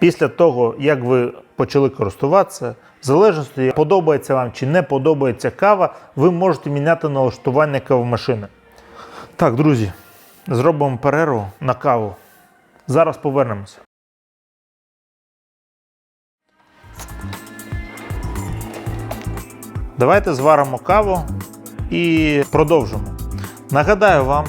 Після того, як ви почали користуватися, в залежності, подобається вам чи не подобається кава, ви можете міняти налаштування кавомашини. Так, друзі, зробимо перерву на каву. Зараз повернемося. Давайте зваримо каву і продовжимо. Нагадаю вам,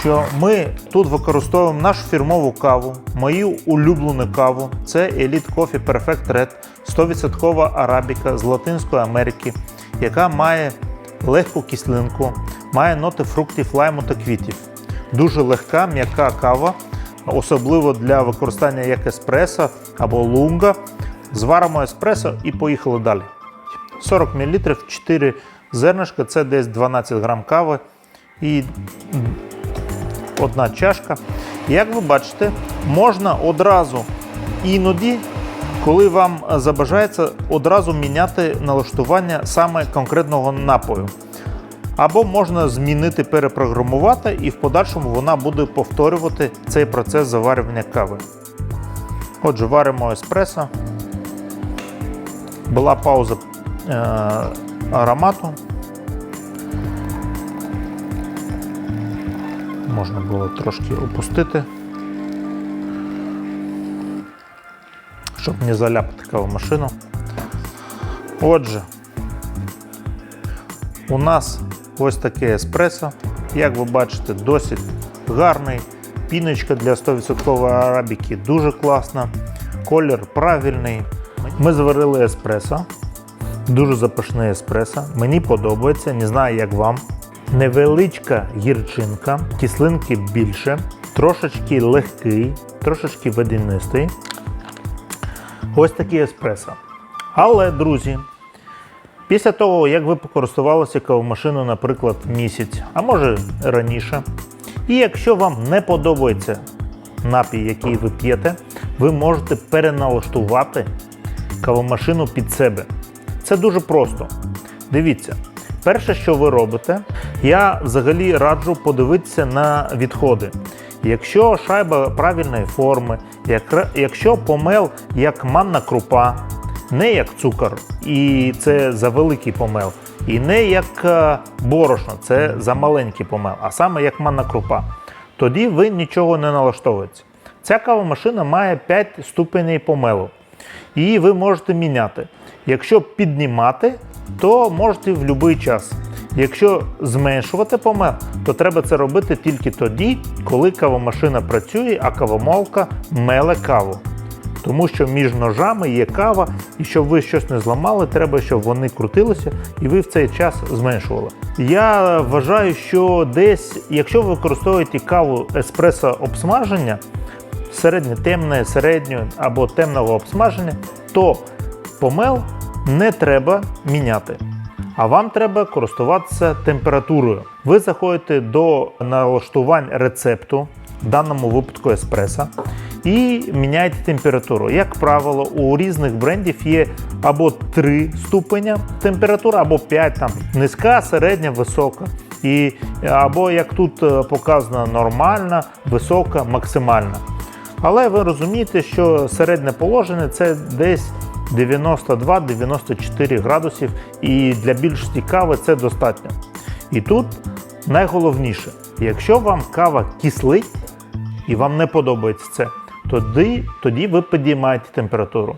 що ми тут використовуємо нашу фірмову каву, мою улюблену каву. Це Elite Coffee Perfect Red, 100% арабіка з Латинської Америки, яка має легку кислинку, має ноти фруктів, лайму та квітів. Дуже легка, м'яка кава, особливо для використання як еспресо або лунга. Зваримо еспресо і поїхали далі. 40 мл, 4 зернишка, це десь 12 грам кави і одна чашка. Як ви бачите, можна одразу іноді, коли вам забажається, одразу міняти налаштування саме конкретного напою. Або можна змінити, перепрограмувати, і в подальшому вона буде повторювати цей процес заварювання кави. Отже, варимо еспресо. Була пауза е, аромату. Можна було трошки опустити, щоб не заляпати кавомашину. Отже, у нас ось таке еспресо. Як ви бачите, досить гарний. Піночка для 100% арабіки дуже класна. Колір правильний. Ми зварили еспресо. Дуже запашне еспресо. Мені подобається, не знаю, як вам. Невеличка гірчинка, кислинки більше, трошечки легкий, трошечки водянистий. Ось такий еспресо. Але, друзі, після того, як ви покористувалися кавомашиною, наприклад, місяць, а може раніше, і якщо вам не подобається напій, який ви п'єте, ви можете переналаштувати кавомашину під себе. Це дуже просто. Дивіться, перше, що ви робите, я взагалі раджу подивитися на відходи. Якщо шайба правильної форми, якщо помел як манна крупа, не як цукор, і це за великий помел, і не як е, борошно, це за маленький помел, а саме як манна крупа, тоді ви нічого не налаштовуєте. Ця кавомашина має 5 ступеней помелу. Її ви можете міняти. Якщо піднімати, то можете в будь-який час. Якщо зменшувати помел, то треба це робити тільки тоді, коли кавомашина працює, а кавомолка меле каву. Тому що між ножами є кава, і щоб ви щось не зламали, треба, щоб вони крутилися, і ви в цей час зменшували. Я вважаю, що десь, якщо ви використовуєте каву еспресо обсмаження, середнє темне, середнього або темного обсмаження, то помел не треба міняти. А вам треба користуватися температурою. Ви заходите до налаштувань рецепту, в даному випадку еспресо, і міняєте температуру. Як правило, у різних брендів є або 3 ступеня температура, або 5 там низька, середня, висока. І, або як тут е, показано, нормальна, висока, максимальна. Але ви розумієте, що середнє положення це десь 92-94 градусів, і для більшості кави це достатньо. І тут найголовніше, якщо вам кава кислить і вам не подобається це, тоді, тоді ви підіймаєте температуру.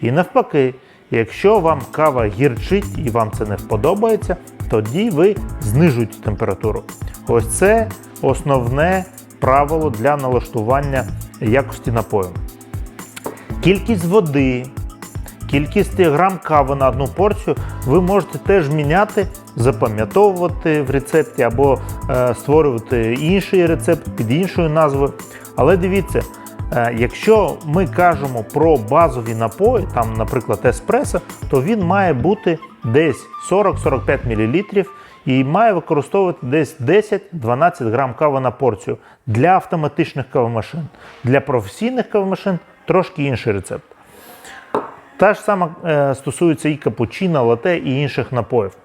І навпаки, якщо вам кава гірчить і вам це не подобається, тоді ви знижуєте температуру. Ось це основне правило для налаштування якості напою. Кількість води, кількість грам кави на одну порцію ви можете теж міняти, запам'ятовувати в рецепті або е, створювати інший рецепт під іншою назвою. Але дивіться, е, якщо ми кажемо про базові напої, там, наприклад, еспресо, то він має бути десь 40-45 мл і має використовувати десь 10-12 грам кави на порцію для автоматичних кавомашин. Для професійних кавомашин трошки інший рецепт. Та ж сама е, стосується і капучино, лате і інших напоїв.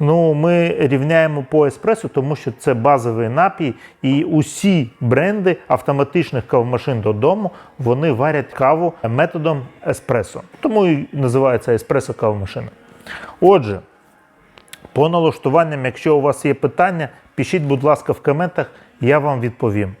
Ну, ми рівняємо по еспресо, тому що це базовий напій, і усі бренди автоматичних кавомашин додому вони варять каву методом еспресо. Тому і називається еспресо кавомашина. Отже, по налаштуванням, якщо у вас є питання, пишіть, будь ласка, в коментах, я вам відповім.